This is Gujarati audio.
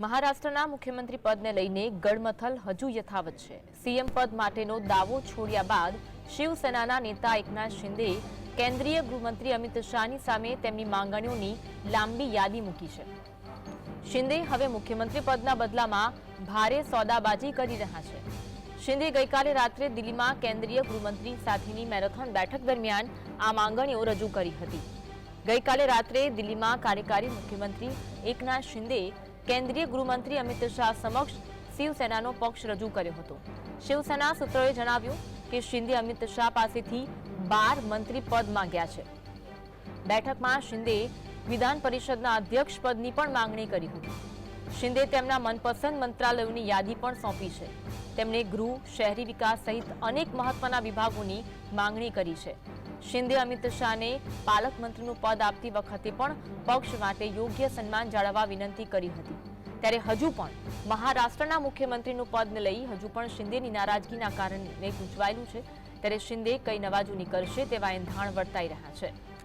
મહારાષ્ટ્રના મુખ્યમંત્રી પદને લઈને ગડમથલ હજુ યથાવત છે. સીએમ પદ માટેનો દાવો છોડ્યા બાદ શિવસેનાના નેતા એકનાથ શિંદે કેન્દ્રીય ગૃહમંત્રી અમિત શાહની સામે તેમની માંગણીઓની લાંબી યાદી મૂકી છે. શિંદે હવે મુખ્યમંત્રી પદના બદલામાં ભારે સોદાબાજી કરી રહ્યા છે. શિંદે ગઈકાલે રાત્રે દિલ્હીમાં કેન્દ્રીય ગૃહમંત્રી સાથેની મેરેથોન બેઠક દરમિયાન આ માંગણીઓ રજૂ કરી હતી. ગઈકાલે રાત્રે દિલ્હીમાં કાર્યકારી મુખ્યમંત્રી એકનાથ શિંદે કેન્દ્રીય ગૃહમંત્રી અમિત શાહ સમક્ષ શિવસેનાનો પક્ષ રજૂ કર્યો હતો. શિવસેના સૂત્રોએ જણાવ્યું કે શિંદે અમિત શાહ પાસેથી બાર મંત્રી પદ માંગ્યા છે. બેઠકમાં શિંદે વિધાન પરિષદના અધ્યક્ષ પદની પણ માંગણી કરી હતી. શિંદે તેમના મનપસંદ મંત્રાલયોની યાદી પણ સોંપી છે. તેમણે ગૃહ, શહેરી વિકાસ સહિત અનેક મહત્વના વિભાગોની માંગણી કરી છે. શિંદે અમિત શાહને પાલક મંત્રીનું પદ આપતી વખતે પણ પક્ષ માટે યોગ્ય સન્માન જાળવવા વિનંતી કરી હતી. ત્યારે હજુ પણ મહારાષ્ટ્રના મુખ્યમંત્રીનું પદને લઈ હજુ પણ શિંદેની નારાજગીના કારણે ગૂંચવાયેલું છે. ત્યારે શિંદે કઈ નવાજુ નીકળશે તેવા એંધાણ વર્તાઈ રહ્યા છે.